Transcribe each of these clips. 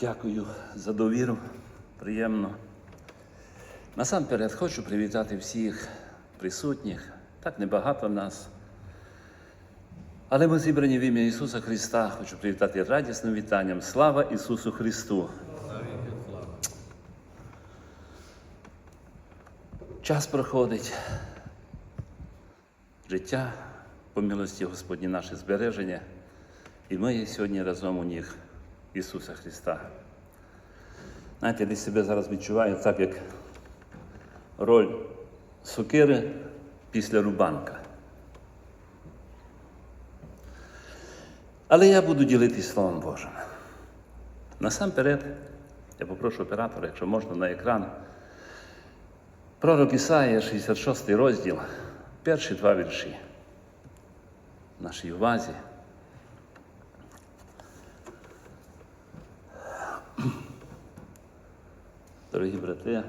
Дякую за довіру. Приємно. Насамперед хочу привітати всіх присутніх. Так небагато нас. Але ми зібрані в ім'я Ісуса Христа. Хочу привітати радісним вітанням. Слава Ісусу Христу! Час проходить. Життя по милості Господні наше збереження. І ми є сьогодні разом у ніг Ісуса Христа. Знаєте, я десь себе зараз відчуваю так, як роль сокири після рубанка. Але я буду ділитись Словом Божим. Насамперед, я попрошу оператора, якщо можна, на екран. Пророк Ісаїя, 66 розділ, перші два вірші. В нашій увазі. Дорогі брати,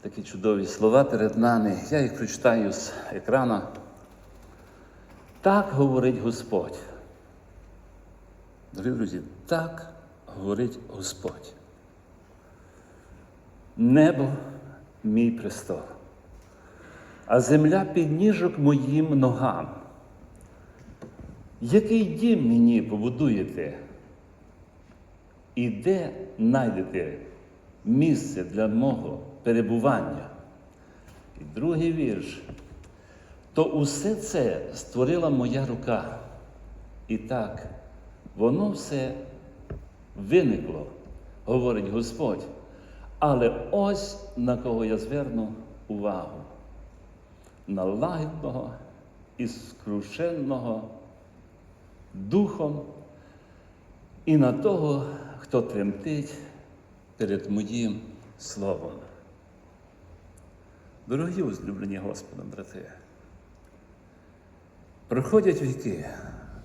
такі чудові слова перед нами. Я їх прочитаю з екрану. Так говорить Господь. Дорогі друзі, так говорить Господь. Небо мій престол, а земля підніжок моїм ногам. Який дім мені побудуєте? І де знайдете місце для мого перебування? І другий вірш. То усе це створила моя рука. І так, воно все виникло, говорить Господь. Але ось на кого я зверну увагу. На лагідного і скрушенного духом і на того, хто тремтить перед моїм словом. Дорогі возлюблені Господом, брати, проходять віки,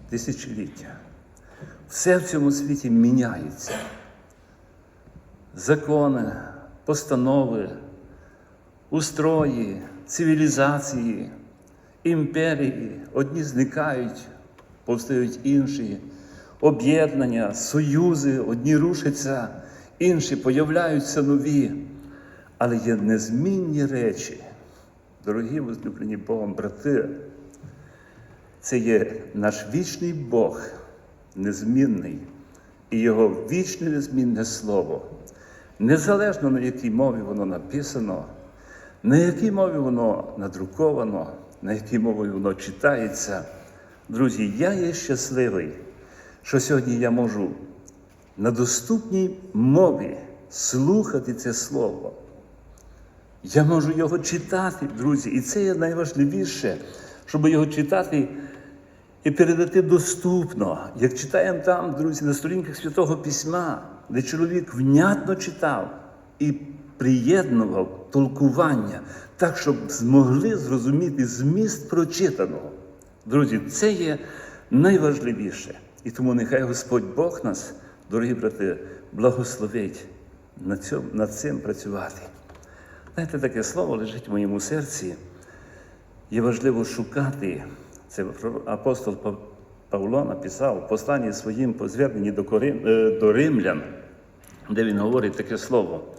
тисячоліття. Все в цьому світі міняється. Закони, постанови, устрої, цивілізації, імперії одні зникають, повстають інші об'єднання, союзи, одні рушаться, інші появляються нові. Але є незмінні речі, дорогі возлюблені Богом брати. Це є наш вічний Бог, незмінний, і Його вічне незмінне Слово. Незалежно на якій мові воно написано, на якій мові воно надруковано, на якій мові воно читається. Друзі, я є щасливий що сьогодні я можу на доступній мові слухати це слово. Я можу його читати, друзі, і це є найважливіше, щоб його читати і передати доступно. Як читаємо там, друзі, на сторінках Святого Письма, де чоловік внятно читав і приєднував толкування, так, щоб змогли зрозуміти зміст прочитаного. Друзі, це є найважливіше. І тому нехай Господь Бог нас, дорогі брати, благословить над цим, над цим працювати. Знаєте, таке слово лежить в моєму серці. Є важливо шукати. Це апостол Павло написав в посланні своїм по зверненні до, Корим, до римлян, де він говорить таке слово.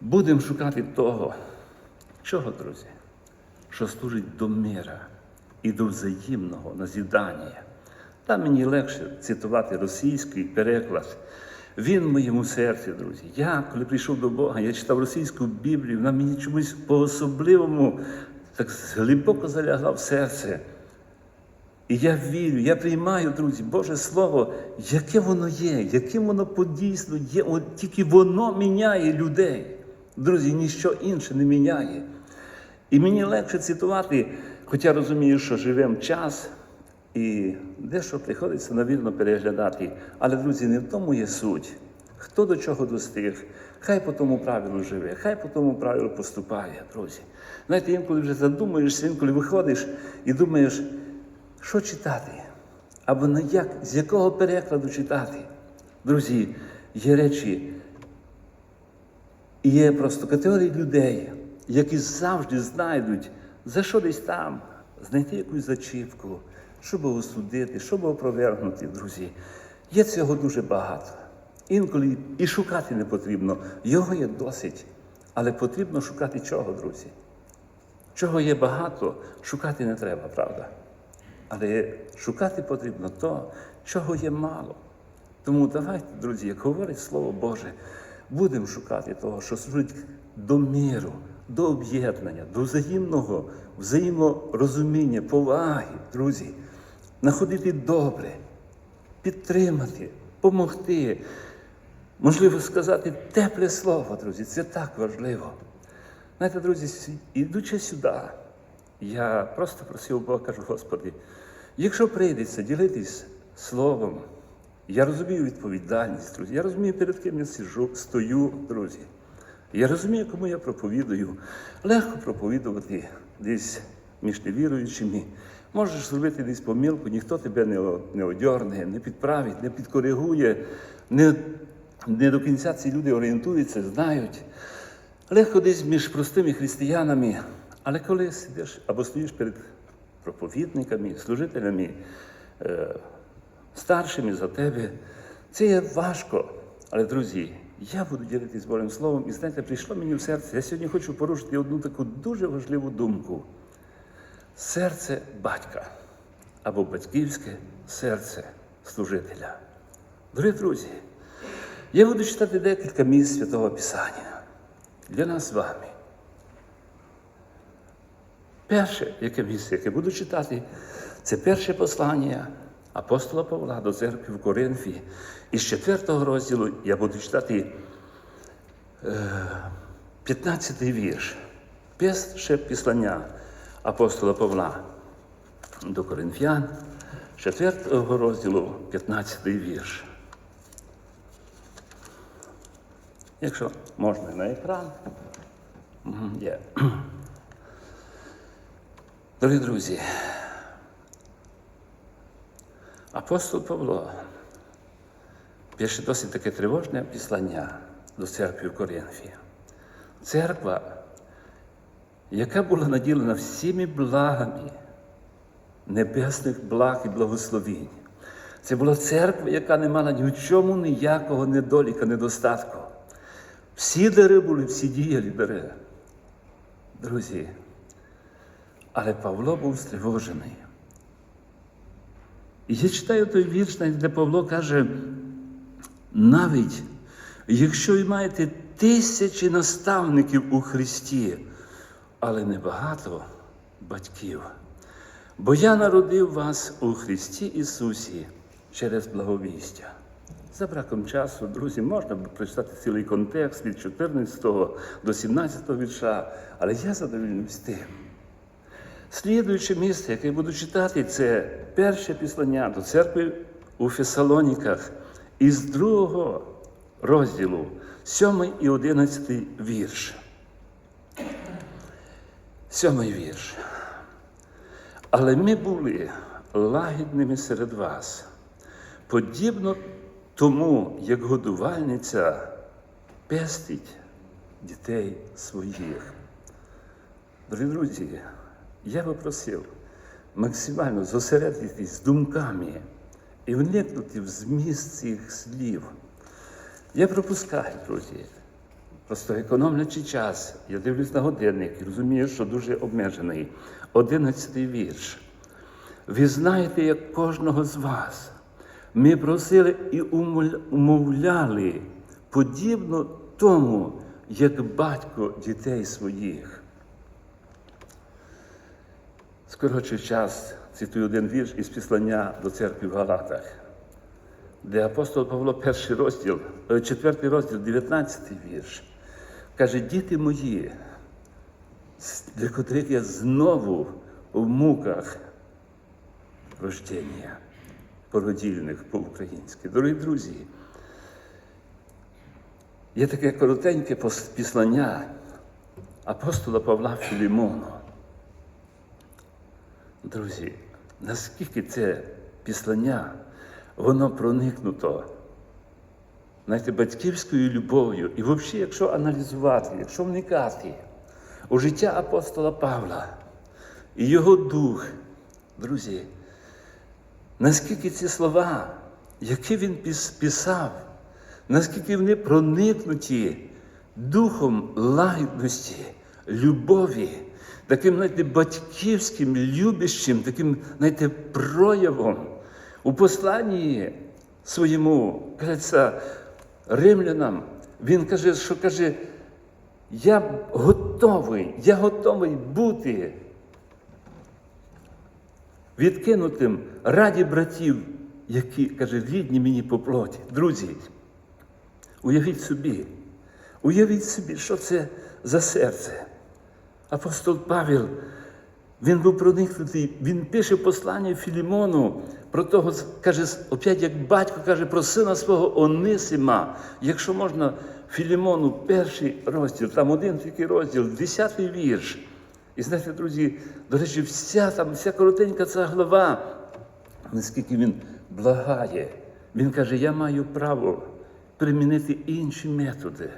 Будемо шукати того, чого, друзі, що служить до мира і до взаємного назідання. Там мені легше цитувати російський переклад. Він в моєму серці, друзі. Я, коли прийшов до Бога, я читав російську Біблію, вона мені чомусь по-особливому так глибоко залягла в серце. І я вірю, я приймаю, друзі, Боже Слово, яке воно є, яким воно подійсно є. От тільки воно міняє людей. Друзі, ніщо інше не міняє. І мені легше цитувати, хоча розумію, що живемо час. І дещо приходиться навірно переглядати. Але, друзі, не в тому є суть. Хто до чого достиг, хай по тому правилу живе, хай по тому правилу поступає, друзі. Знаєте, інколи вже задумаєшся, інколи виходиш і думаєш, що читати? Або на як, з якого перекладу читати. Друзі, є речі, є просто категорії людей, які завжди знайдуть, за що десь там, знайти якусь зачіпку щоб осудити, щоб опровергнути, друзі. Є цього дуже багато. Інколи і шукати не потрібно. Його є досить. Але потрібно шукати чого, друзі? Чого є багато, шукати не треба, правда? Але шукати потрібно то, чого є мало. Тому давайте, друзі, як говорить Слово Боже, будемо шукати того, що служить до миру, до об'єднання, до взаємного, взаєморозуміння, поваги, друзі, знаходити добре, підтримати, помогти. Можливо сказати тепле слово, друзі, це так важливо. Знаєте, друзі, ідучи сюди, я просто просив Бога, кажу, Господи, якщо прийдеться ділитись словом, я розумію відповідальність, друзі. Я розумію, перед ким я сиджу, стою, друзі. Я розумію, кому я проповідую. Легко проповідувати десь між невіруючими. Можеш зробити десь помилку, ніхто тебе не, не одьорне, не підправить, не підкоригує, не, не до кінця ці люди орієнтуються, знають. Легко десь між простими християнами, але коли сидиш або стоїш перед проповідниками, служителями, е, старшими за тебе, це є важко. Але, друзі, я буду ділитися Божим Словом, і знаєте, прийшло мені в серце. Я сьогодні хочу порушити одну таку дуже важливу думку. Серце батька або батьківське серце служителя. Дорогі друзі, я буду читати декілька місць Святого Писання для нас з вами. Перше, яке місце, яке буду читати, це перше послання апостола Павла до церкви в Коринфі. Із 4 розділу я буду читати е, 15 вірш. Перше післання апостола Павла до Коринфян, 4 розділу, 15 вірш. Якщо можна на екран. Є. Дорогі друзі, апостол Павло пише досить таке тривожне післання до церкви в Коринфі. Церква, яка була наділена всіми благами небесних благ і благословінь. Це була церква, яка не мала ні в чому ніякого недоліка, недостатку. Всі дари були, всі діялі дари. Друзі, але Павло був стривожений. І я читаю той вірш, де Павло каже, навіть якщо і маєте тисячі наставників у Христі, але небагато батьків. Бо я народив вас у Христі Ісусі через благовістя. За браком часу, друзі, можна б прочитати цілий контекст від 14 до 17 вірша, але я задовільнюсь тим. Слідуюче місце, яке я буду читати, це перше післання до церкви у Фесалоніках із другого розділу, 7 і 11 вірш. Сьомий вірш. Але ми були лагідними серед вас, подібно тому, як годувальниця пестить дітей своїх. Дорогі друзі, я би просив максимально зосередитись думками і вникнути в зміст цих слів. Я пропускаю, друзі. Просто економлячи час, я дивлюсь на годинник і розумію, що дуже обмежений. Одинадцятий вірш. Ви знаєте, як кожного з вас. Ми просили і умовляли, подібно тому, як батько дітей своїх. Скорочий час цитую один вірш із післання до церкви в Галатах, де апостол Павло, перший розділ, е, четвертий розділ, 19 вірш, каже, діти мої, для котрих я знову в муках рождення породільних по-українськи. Дорогі друзі, є таке коротеньке післання апостола Павла Філімону. Друзі, наскільки це післання, воно проникнуто, знаєте, батьківською любов'ю. І взагалі, якщо аналізувати, якщо вникати у життя апостола Павла і його дух, друзі, наскільки ці слова які він писав, наскільки вони проникнуті духом лагідності, любові, таким, знаєте, батьківським, любящим, таким, знаєте, проявом. У посланні своєму, кажеться, римлянам, він каже, що каже, я готовий, я готовий бути відкинутим раді братів, які, каже, рідні мені по плоті. Друзі, уявіть собі, уявіть собі, що це за серце. Апостол Павел, він був проникнутий, він пише послання Філімону про того, каже, опять як батько каже про сина свого Онисима. Якщо можна, Філімону, перший розділ, там один тільки розділ, десятий вірш. І знаєте, друзі, до речі, вся там, вся коротенька ця глава, наскільки він благає. Він каже, я маю право примінити інші методи.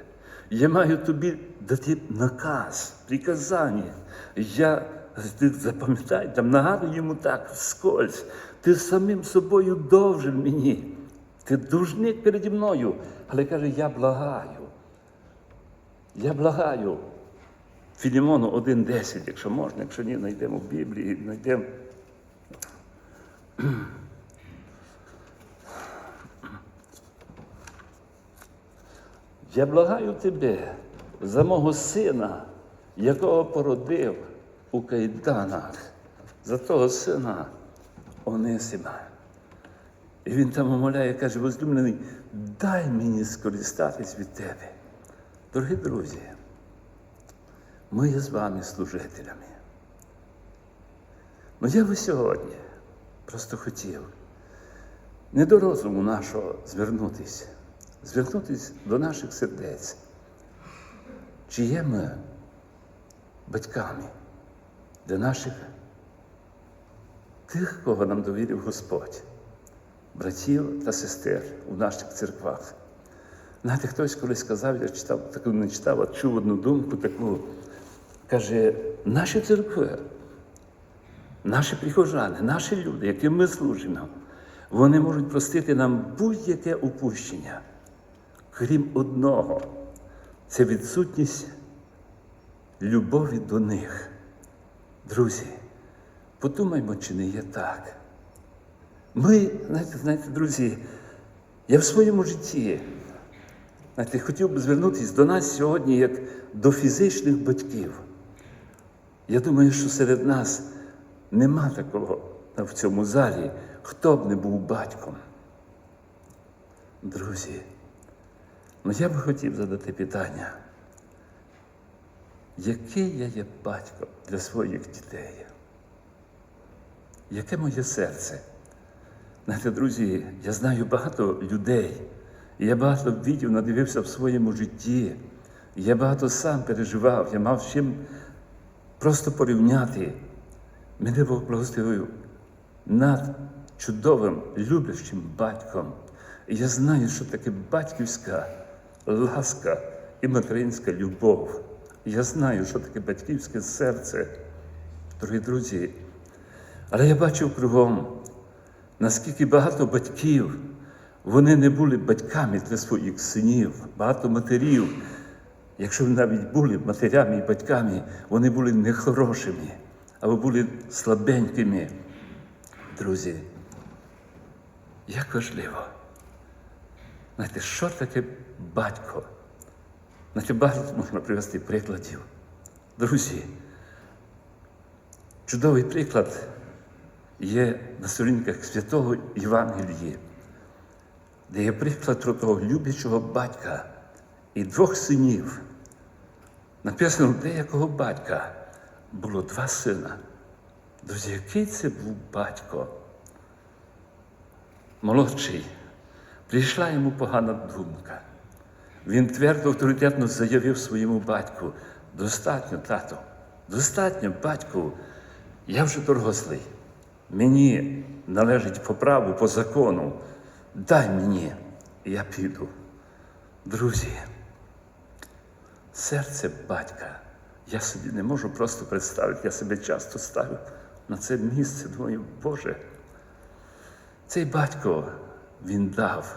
Я маю тобі дати наказ, приказання. Я ти запам'ятай, там нагадую йому так, вскользь. Ти самим собою довжен мені. Ти должник переді мною. Але каже, я благаю. Я благаю. Філімону 1.10, якщо можна, якщо ні, знайдемо в Біблії, знайдемо. Я благаю тебе за мого сина, якого породив у кайданах, за того сина Онисима. І він там умоляє, каже, возлюблений, дай мені скористатись від тебе. Дорогі друзі, ми є з вами служителями. Ну я би сьогодні просто хотів не до розуму нашого звернутися, звернутися до наших сердець. Чи є ми батьками для наших тих, кого нам довірив Господь, братів та сестер у наших церквах? Знаєте, хтось колись сказав, я читав, таку не читав, а чув одну думку таку. Каже, наші церкви, наші прихожани, наші люди, яким ми служимо, вони можуть простити нам будь-яке упущення, крім одного це відсутність любові до них. Друзі, подумаймо, чи не є так. Ми, знаєте, знаєте, друзі, я в своєму житті знаєте, хотів би звернутися до нас сьогодні як до фізичних батьків. Я думаю, що серед нас нема такого в цьому залі, хто б не був батьком. Друзі, ну я би хотів задати питання, який я є батьком для своїх дітей? Яке моє серце? Знаєте, друзі, я знаю багато людей, я багато відео надивився в своєму житті. Я багато сам переживав, я мав з чим просто порівняти. Мене Бог благословив над чудовим, люблячим батьком. І я знаю, що таке батьківська ласка і материнська любов. Я знаю, що таке батьківське серце, дорогі друзі. Але я бачив кругом, наскільки багато батьків, вони не були батьками для своїх синів, багато матерів. Якщо вони навіть були матерями і батьками, вони були нехорошими або були слабенькими. Друзі, як важливо. Знаєте, що таке батько? Знаєте, багато можна привести прикладів. Друзі, чудовий приклад є на сторінках святого Євангелії, де є приклад про того люблячого батька і двох синів. Написано, деякого батька було два сина. Друзі, який це був батько? Молодший. Прийшла йому погана думка. Він твердо авторитетно заявив своєму батьку: достатньо, тато, достатньо, батьку, я вже дорослий. Мені належить по праву, по закону. Дай мені, я піду. Друзі, серце батька. Я собі не можу просто представити, я себе часто ставлю на це місце, думаю, Боже. Цей батько, він дав.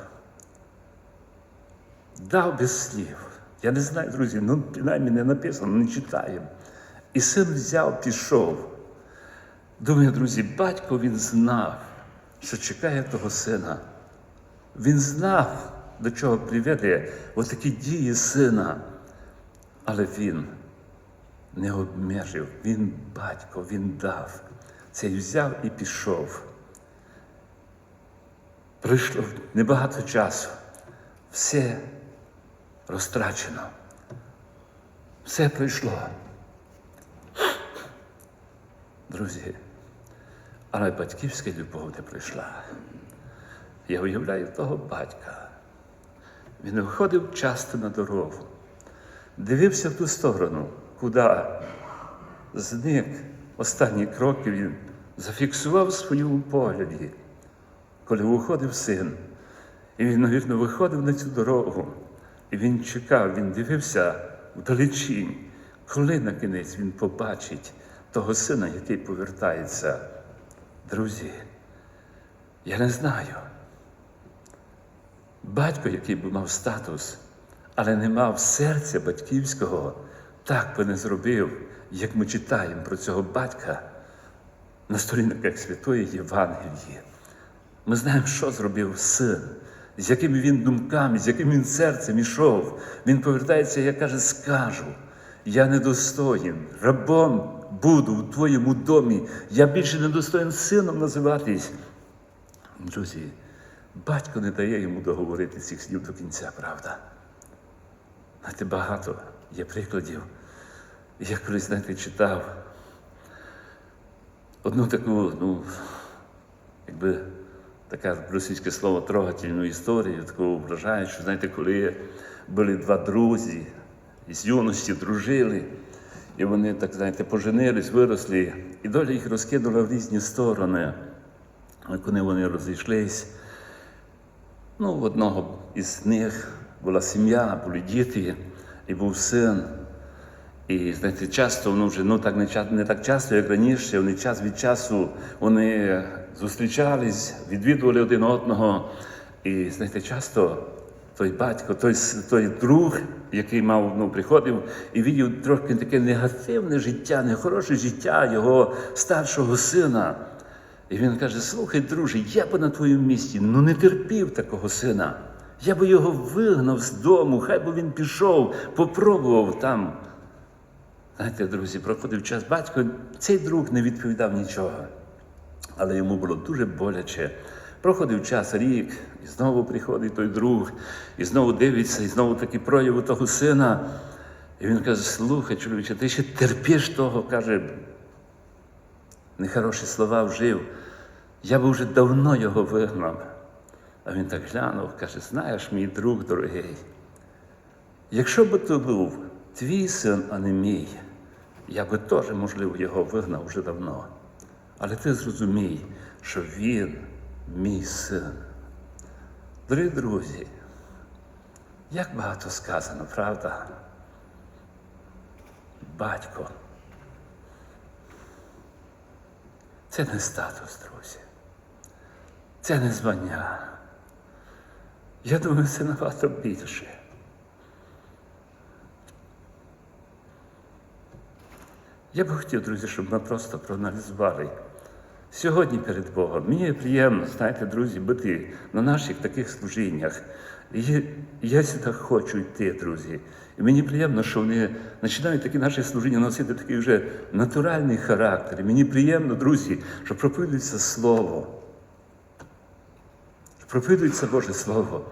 Дав без слів. Я не знаю, друзі, ну принаймні не написано, не читаємо. І син взяв, пішов. Думаю, друзі, батько він знав, що чекає того сина. Він знав, до чого приведе отакі дії сина. Але він не обмежив, він батько, він дав. Цей взяв і пішов. Пройшло небагато часу. Все розтрачено. Все пройшло. Друзі, але батьківська любов не прийшла. Я уявляю того батька. Він виходив часто на дорогу, дивився в ту сторону, куди зник останні кроки він зафіксував в своєму погляді, коли виходив син. І він, навірно, виходив на цю дорогу, і він чекав, він дивився вдалечінь, коли на кінець він побачить того сина, який повертається. Друзі, я не знаю. Батько, який би мав статус, але не мав серця батьківського, так би не зробив, як ми читаємо про цього батька на сторінках Святої Євангелії. Ми знаємо, що зробив син, з якими він думками, з яким він серцем ішов. Він повертається і каже, скажу, я недостоїн, рабом буду в твоєму домі, я більше не недостоїн сином називатись. Друзі, батько не дає йому договорити цих слів до кінця, правда? Знаєте, багато є прикладів. Я колись, знаєте, читав одну таку, ну, якби таке російське слово трогательну історію, таку вражаючу, знаєте, коли були два друзі з юності дружили, і вони, так знаєте, поженились, виросли, і доля їх розкинула в різні сторони. А коли вони розійшлись, ну, в одного із них була сім'я, були діти, і був син. І знаєте, часто воно вже ну так не не так часто, як раніше. Вони час від часу вони зустрічались, відвідували один одного. І знаєте, часто той батько, той, той друг, який мав ну, приходив і видів трохи таке негативне життя, нехороше життя його старшого сина. І він каже: слухай, друже, я би на твоєму місці ну не терпів такого сина. Я би його вигнав з дому, хай би він пішов, попробував там. Знаєте, друзі, проходив час батько, цей друг не відповідав нічого. Але йому було дуже боляче. Проходив час рік, і знову приходить той друг, і знову дивиться, і знову такі прояви того сина. І він каже: слухай, чоловіче, ти ще терпиш того, каже, нехороші слова вжив. Я би вже давно його вигнав. А він так глянув, каже: знаєш, мій друг дорогий, якщо би то був твій син, а не мій, я би теж, можливо, його вигнав вже давно. Але ти зрозумій, що він мій син. Дорогі друзі, як багато сказано, правда? Батько. Це не статус, друзі. Це не звання. Я думаю, це набагато більше. Я би хотів, друзі, щоб ми просто проаналізували сьогодні перед Богом. Мені приємно, знаєте, друзі, бути на наших таких служіннях. І я- сюди хочу йти, друзі. І мені приємно, що вони починають такі наші служіння носити такий вже натуральний характер. І мені приємно, друзі, що проповідується Слово. Проповідується Боже Слово.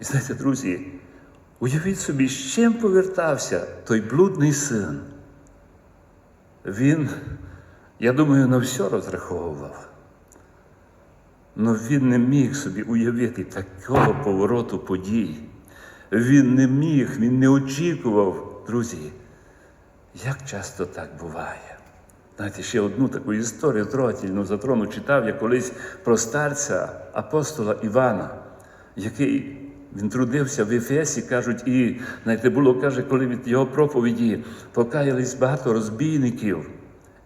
І знаєте, друзі, уявіть собі, з чим повертався той блудний син. Він, я думаю, на все розраховував. Но він не міг собі уявити такого повороту подій. Він не міг, він не очікував, друзі. Як часто так буває? Знаєте, ще одну таку історію трогательну затрону читав я колись про старця апостола Івана, який він трудився в Ефесі, кажуть, і знаєте, було, каже, коли від його проповіді покаялись багато розбійників.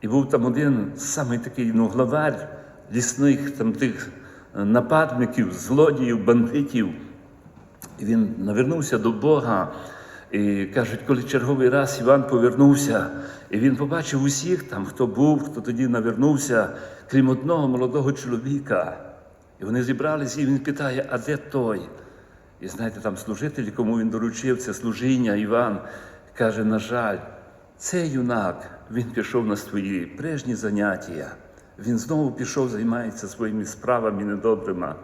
І був там один самий такий ну, главар лісних там тих нападників, злодіїв, бандитів. І він навернувся до Бога. І кажуть, коли черговий раз Іван повернувся, і він побачив усіх там, хто був, хто тоді навернувся, крім одного молодого чоловіка. І вони зібралися, і він питає, а де той? І знаєте, там служитель, кому він доручив це служіння, Іван каже, на жаль, цей юнак, він пішов на свої прежні заняття. Він знову пішов, займається своїми справами недобрими.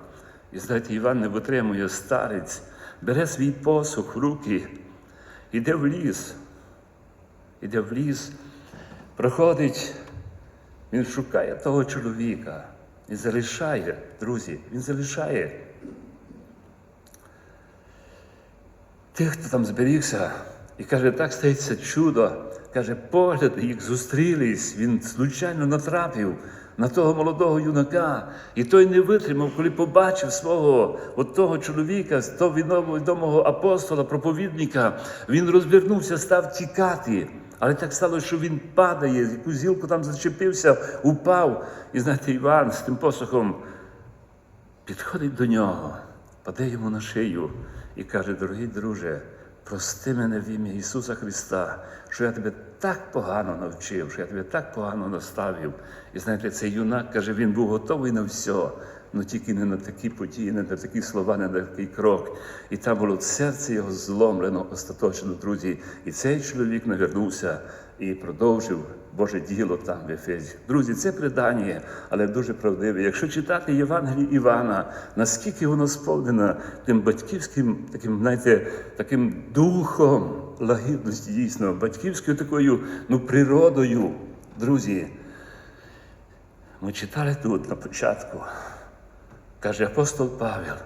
І знаєте, Іван не витримує старець, бере свій посух в руки, іде в ліс, іде в ліс, проходить, він шукає того чоловіка і залишає, друзі, він залишає тих, хто там зберігся, і каже, так стається чудо. Каже, погляди їх зустрілись, він случайно натрапив на того молодого юнака, і той не витримав, коли побачив свого от того чоловіка, того відомого, апостола, проповідника, він розвернувся, став тікати. Але так сталося, що він падає, якусь гілку там зачепився, упав. І знаєте, Іван з тим посохом підходить до нього, паде йому на шию і каже: дорогий друже, прости мене в ім'я Ісуса Христа, що я тебе так погано навчив, що я тебе так погано наставив. І знаєте, цей юнак каже, він був готовий на все, але тільки не на такі події, не на такі слова, не на такий крок. І там було серце його зломлено остаточно, друзі. І цей чоловік навернувся і продовжив Боже діло там в Ефезі. Друзі, це предання, але дуже правдиве. Якщо читати Євангеліє Івана, наскільки воно сповнено тим батьківським, таким, знаєте, таким духом лагідності, дійсно, батьківською такою ну, природою, друзі. Ми читали тут на початку, каже апостол Павел,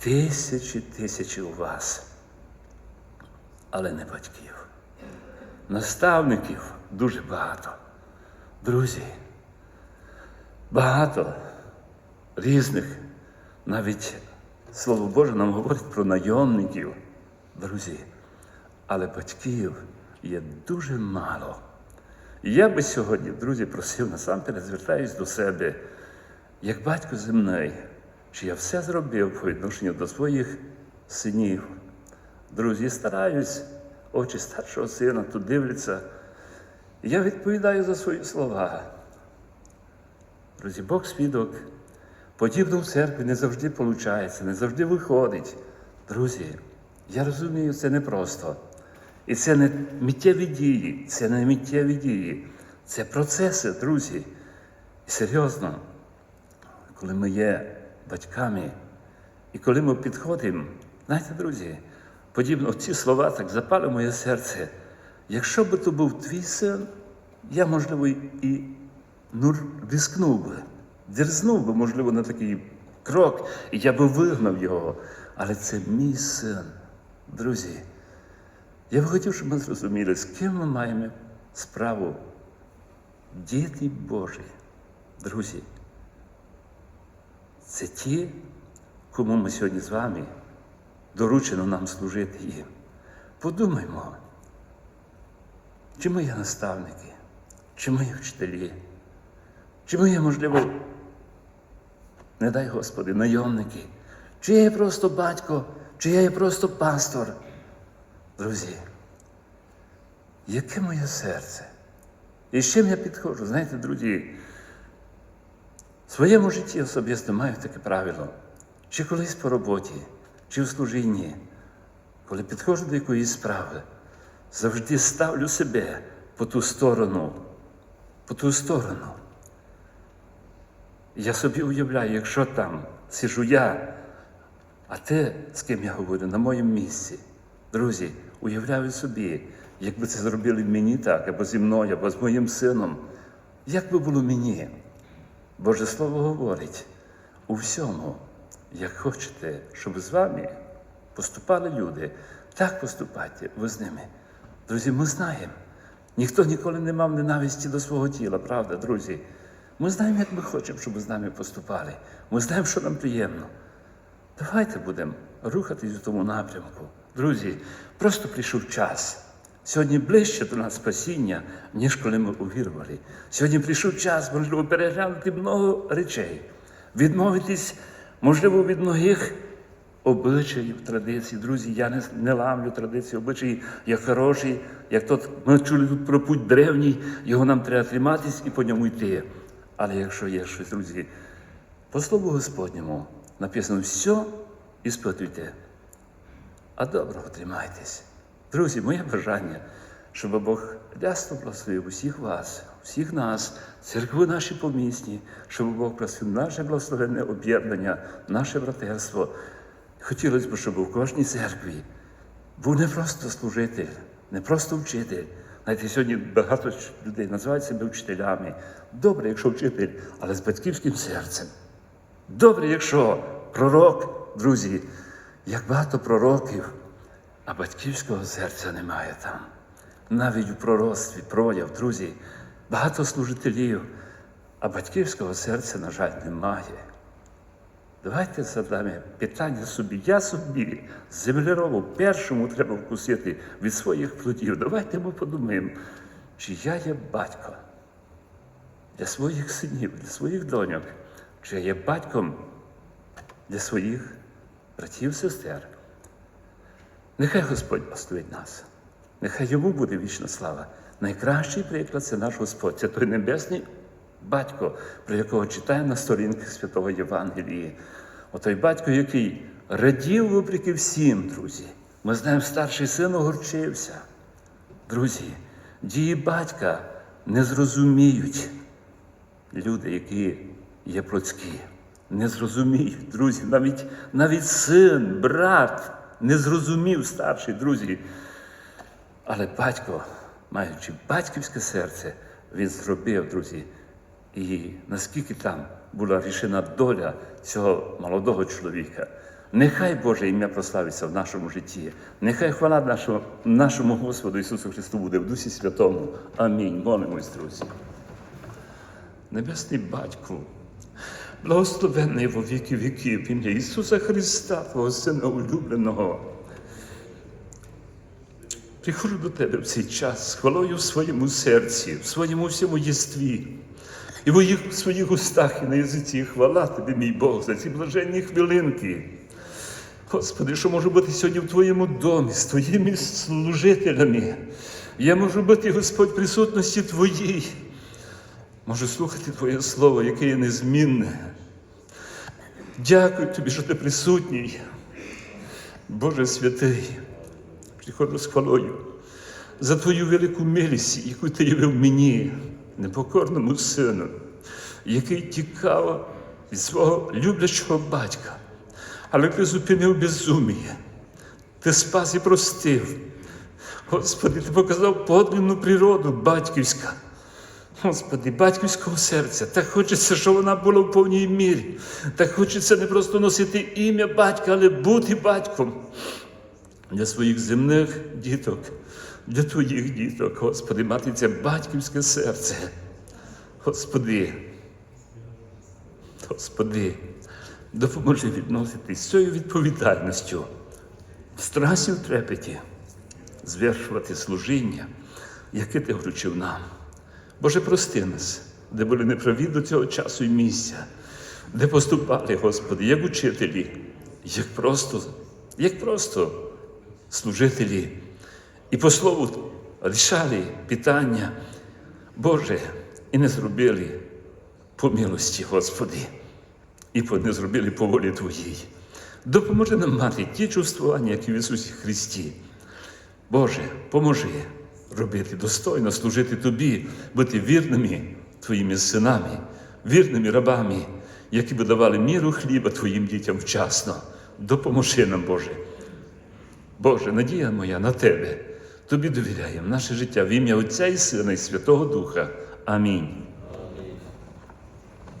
тисячі тисячі у вас, але не батьків. Наставників дуже багато. Друзі, багато різних, навіть Слово Боже нам говорить про найомників, друзі, але батьків є дуже мало. І я би сьогодні, друзі, просив насамперед, звертаюсь до себе, як батько земний, чи я все зробив по відношенню до своїх синів. Друзі, стараюсь, очі старшого сина тут дивляться. Я відповідаю за свої слова. Друзі, Бог свідок, подібно в церкві не завжди виходить, не завжди виходить. Друзі, я розумію, це непросто. І це не миттєві дії, це не миттєві дії, це процеси, друзі. І серйозно, коли ми є батьками, і коли ми підходимо, знаєте, друзі, подібно ці слова так запали моє серце. Якщо би то був твій син, я, можливо, і ну, рискнув би, дерзнув би, можливо, на такий крок, і я би вигнав його. Але це мій син, друзі. Я би хотів, щоб ми зрозуміли, з ким ми маємо справу. Діти Божі, друзі. Це ті, кому ми сьогодні з вами доручено нам служити їм. Подумаймо, чи ми є наставники, чи є вчителі, чи ми можливо, не дай Господи, найомники, чи я є просто батько, чи я є просто пастор. Друзі, яке моє серце? І з чим я підходжу? Знаєте, друзі, в своєму житті особисто маю таке правило, чи колись по роботі, чи в служінні, коли підходжу до якоїсь справи, завжди ставлю себе по ту сторону, по ту сторону. Я собі уявляю, якщо там сижу я, а те, з ким я говорю, на моєму місці. Друзі, уявляю собі, якби це зробили мені так, або зі мною, або з моїм сином, як би було мені? Боже Слово говорить у всьому, як хочете, щоб з вами поступали люди, так поступайте ви з ними. Друзі, ми знаємо. Ніхто ніколи не мав ненависті до свого тіла, правда, друзі? Ми знаємо, як ми хочемо, щоб з нами поступали. Ми знаємо, що нам приємно. Давайте будемо рухатись у тому напрямку. Друзі, просто прийшов час. Сьогодні ближче до нас спасіння, ніж коли ми увірували. Сьогодні прийшов час, можливо, переглянути много речей. відмовитись, можливо, від многих обичаїв, традицій. Друзі, я не, не ламлю традиції, обичаї як хороші, як тот, ми чули тут про путь древній, його нам треба триматись і по ньому йти. Але якщо є щось, друзі, по слову Господньому написано все, іспитуйте, а доброго тримайтесь. Друзі, моє бажання, щоб Бог рясно благословив усіх вас, всіх нас, церкви наші помісні, щоб Бог просив наше благословенне об'єднання, наше братерство. Хотілося б, щоб у кожній церкві був не просто служитель, не просто вчитель. Знаєте, сьогодні багато людей називають себе вчителями. Добре, якщо вчитель, але з батьківським серцем. Добре, якщо пророк, друзі, як багато пророків, а батьківського серця немає там. Навіть у пророцтві прояв, друзі, багато служителів, а батьківського серця, на жаль, немає. Давайте задамо питання собі. Я собі землярову першому треба вкусити від своїх плодів. Давайте ми подумаємо, чи я є батько для своїх синів, для своїх доньок, чи я є батьком для своїх братів, сестер. Нехай Господь благословить нас, нехай йому буде вічна слава. Найкращий приклад це наш Господь, це той небесний батько, про якого читаємо на сторінках Святого Євангелії. Отой батько, який радів вопреки всім, друзі. Ми знаємо, старший син огорчився. Друзі, дії батька не зрозуміють люди, які є плотські. Не зрозуміють, друзі, навіть, навіть син, брат не зрозумів старший, друзі. Але батько, маючи батьківське серце, він зробив, друзі. І наскільки там була рішена доля цього молодого чоловіка. Нехай Боже ім'я прославиться в нашому житті. Нехай хвала нашому, нашому Господу Ісусу Христу буде в Дусі Святому. Амінь. Молимось, друзі. Небесний Батьку, благословенний во віки віків, ім'я Ісуса Христа, Твого Сина улюбленого. Приходжу до Тебе в цей час з хвалою в своєму серці, в своєму всьому єстві. І в своїх устах і на язиці хвала Тобі, мій Бог, за ці блаженні хвилинки. Господи, що можу бути сьогодні в Твоєму домі, з Твоїми служителями. Я можу бути, Господь, присутності Твоїй. Можу слухати Твоє Слово, яке є незмінне. Дякую Тобі, що ти присутній. Боже святий, приходжу з хвалою за Твою велику милість, яку Ти явив мені, непокорному сину, який тікав від свого люблячого батька, але ти зупинив безуміє, ти спас і простив. Господи, ти показав подлинну природу батьківська. Господи, батьківського серця, так хочеться, щоб вона була в повній мірі. Так хочеться не просто носити ім'я батька, але бути батьком для своїх земних діток, для твоїх діток, Господи, мати це батьківське серце. Господи, Господи, допоможи відноситись з цією відповідальністю, в страсі в трепеті, звершувати служіння, яке ти вручив нам. Боже, прости нас, де були неправі до цього часу і місця, де поступали, Господи, як учителі, як просто, як просто служителі. І по слову рішали питання, Боже, і не зробили по милості, Господи, і не зробили по волі Твоїй. Допоможи нам мати ті чувствування, які в Ісусі Христі. Боже, поможи робити достойно, служити Тобі, бути вірними Твоїми синами, вірними рабами, які би давали міру хліба Твоїм дітям вчасно. Допоможи нам, Боже. Боже, надія моя на Тебе. Тобі довіряємо наше життя в ім'я Отця і Сина і Святого Духа. Амінь.